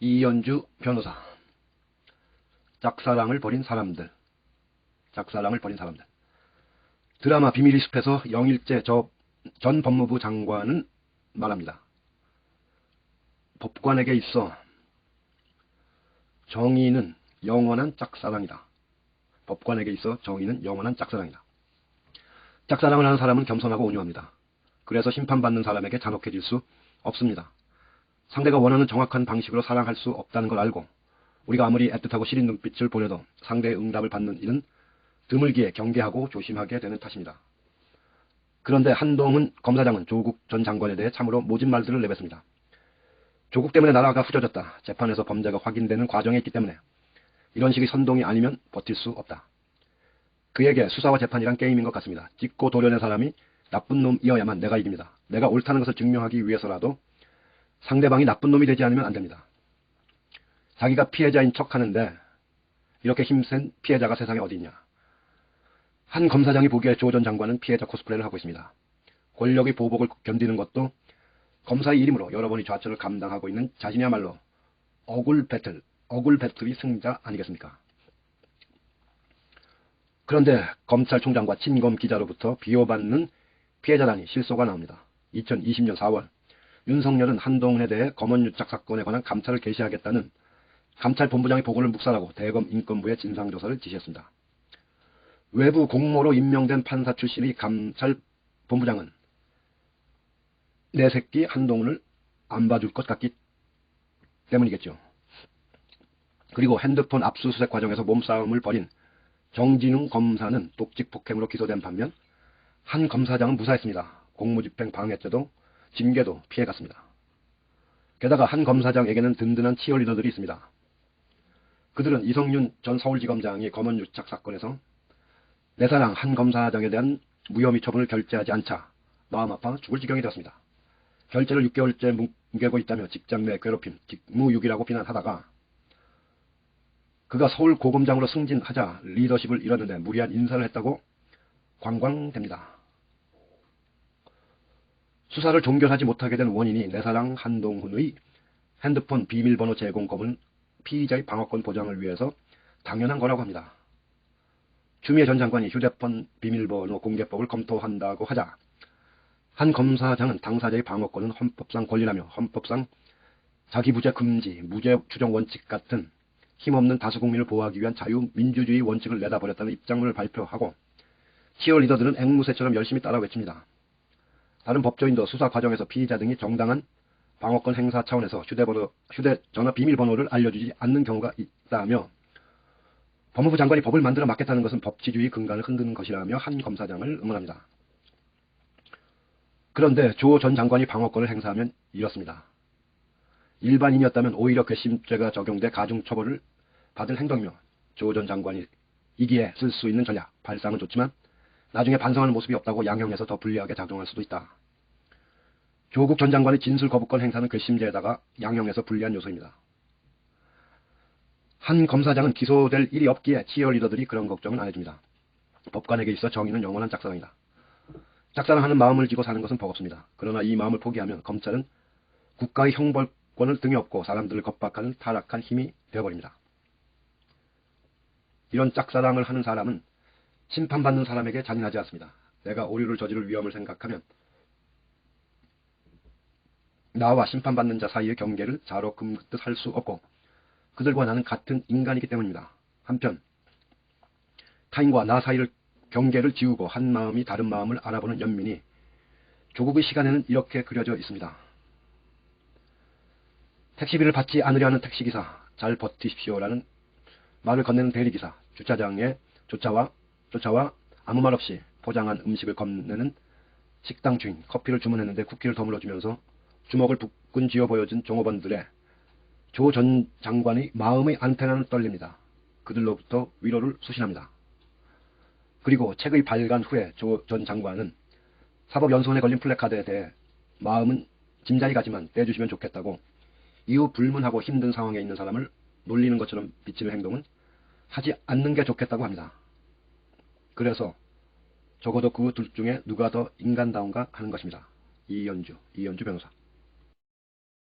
이연주 변호사 짝사랑을 벌인 사람들 짝사랑을 벌인 사람들 드라마 비밀의 숲에서 영일제 저, 전 법무부 장관은 말합니다. 법관에게 있어 정의는 영원한 짝사랑이다. 법관에게 있어 정의는 영원한 짝사랑이다. 짝사랑을 하는 사람은 겸손하고 온유합니다. 그래서 심판받는 사람에게 잔혹해질 수 없습니다. 상대가 원하는 정확한 방식으로 사랑할 수 없다는 걸 알고 우리가 아무리 애틋하고 시린 눈빛을 보내도 상대의 응답을 받는 일은 드물기에 경계하고 조심하게 되는 탓입니다. 그런데 한동훈 검사장은 조국 전 장관에 대해 참으로 모진 말들을 내뱉습니다. 조국 때문에 나라가 후져졌다. 재판에서 범죄가 확인되는 과정에 있기 때문에 이런 식의 선동이 아니면 버틸 수 없다. 그에게 수사와 재판이란 게임인 것 같습니다. 찍고 도려낸 사람이 나쁜 놈이어야만 내가 이깁니다. 내가 옳다는 것을 증명하기 위해서라도 상대방이 나쁜 놈이 되지 않으면 안 됩니다. 자기가 피해자인 척 하는데 이렇게 힘센 피해자가 세상에 어디 있냐. 한 검사장이 보기에 조 전 장관은 피해자 코스프레를 하고 있습니다. 권력의 보복을 견디는 것도 검사의 일임으로 여러분이 좌절을 감당하고 있는 자신이야말로 억울 배틀, 억울 배틀의 승자 아니겠습니까? 그런데 검찰총장과 친검 기자로부터 비호받는 피해자단이 실소가 나옵니다. 2020년 4월 윤석열은 한동훈에 대해 검언유착 사건에 관한 감찰을 개시하겠다는 감찰본부장의 보고를 묵살하고 대검 인권부에 진상조사를 지시했습니다. 외부 공모로 임명된 판사 출신의 감찰본부장은 내 새끼 한동훈을 안 봐줄 것 같기 때문이겠죠. 그리고 핸드폰 압수수색 과정에서 몸싸움을 벌인 정진웅 검사는 독직 폭행으로 기소된 반면 한 검사장은 무사했습니다. 공무집행 방해죄도 징계도 피해갔습니다. 게다가 한 검사장에게는 든든한 치어리더들이 있습니다. 그들은 이성윤 전 서울지검장이 검언유착 사건에서 내 사랑 한 검사장에 대한 무혐의 처분을 결재하지 않자 마음 아파 죽을 지경이 되었습니다. 결재를 6개월째 뭉개고 있다며 직장 내 괴롭힘, 직무유기라고 비난하다가 그가 서울 고검장으로 승진하자 리더십을 잃었는데 무리한 인사를 했다고 관광됩니다. 수사를 종결하지 못하게 된 원인이 내 사랑 한동훈의 핸드폰 비밀번호 제공권은 피의자의 방어권 보장을 위해서 당연한 거라고 합니다. 추미애 전 장관이 휴대폰 비밀번호 공개법을 검토한다고 하자 한 검사장은 당사자의 방어권은 헌법상 권리라며 헌법상 자기부재 금지, 무죄 추정 원칙 같은 힘없는 다수 국민을 보호하기 위한 자유민주주의 원칙을 내다버렸다는 입장문을 발표하고 치어리더들은 앵무새처럼 열심히 따라 외칩니다. 다른 법조인도 수사 과정에서 피의자 등이 정당한 방어권 행사 차원에서 휴대번호, 휴대전화 비밀번호를 알려주지 않는 경우가 있다며 법무부 장관이 법을 만들어 막겠다는 것은 법치주의 근간을 흔드는 것이라며 한 검사장을 응원합니다. 그런데 조 전 장관이 방어권을 행사하면 이렇습니다. 일반인이었다면 오히려 괘씸죄가 적용돼 가중처벌을 받을 행동이며 조 전 장관이 이기에 쓸 수 있는 전략, 발상은 좋지만 나중에 반성하는 모습이 없다고 양형해서 더 불리하게 작용할 수도 있다. 조국 전 장관의 진술 거부권 행사는 괘씸죄에다가 양형해서 불리한 요소입니다. 한 검사장은 기소될 일이 없기에 치어리더들이 그런 걱정은 안 해줍니다. 법관에게 있어 정의는 영원한 짝사랑이다. 짝사랑하는 마음을 지고 사는 것은 버겁습니다. 그러나 이 마음을 포기하면 검찰은 국가의 형벌권을 등에 업고 사람들을 겁박하는 타락한 힘이 되어버립니다. 이런 짝사랑을 하는 사람은 심판받는 사람에게 잔인하지 않습니다. 내가 오류를 저지를 위험을 생각하면 나와 심판받는 자 사이의 경계를 자로 금듯 할 수 없고 그들과 나는 같은 인간이기 때문입니다. 한편 타인과 나 사이를 경계를 지우고 한 마음이 다른 마음을 알아보는 연민이 조국의 시간에는 이렇게 그려져 있습니다. 택시비를 받지 않으려 하는 택시기사, 잘 버티십시오라는 말을 건네는 대리기사, 주차장에 조차와 쫓아와 아무 말 없이 포장한 음식을 건네는 식당 주인, 커피를 주문했는데 쿠키를 더물어 주면서 주먹을 북근 쥐어 보여준 종업원들의 조 전 장관의 마음의 안테나는 떨립니다. 그들로부터 위로를 수신합니다. 그리고 책의 발간 후에 조 전 장관은 사법연수원에 걸린 플래카드에 대해 마음은 짐자리 가지만 떼주시면 좋겠다고 이후 불문하고 힘든 상황에 있는 사람을 놀리는 것처럼 비치는 행동은 하지 않는 게 좋겠다고 합니다. 그래서 적어도 그 둘 중에 누가 더 인간다운가 하는 것입니다. 이연주, 이연주 변호사.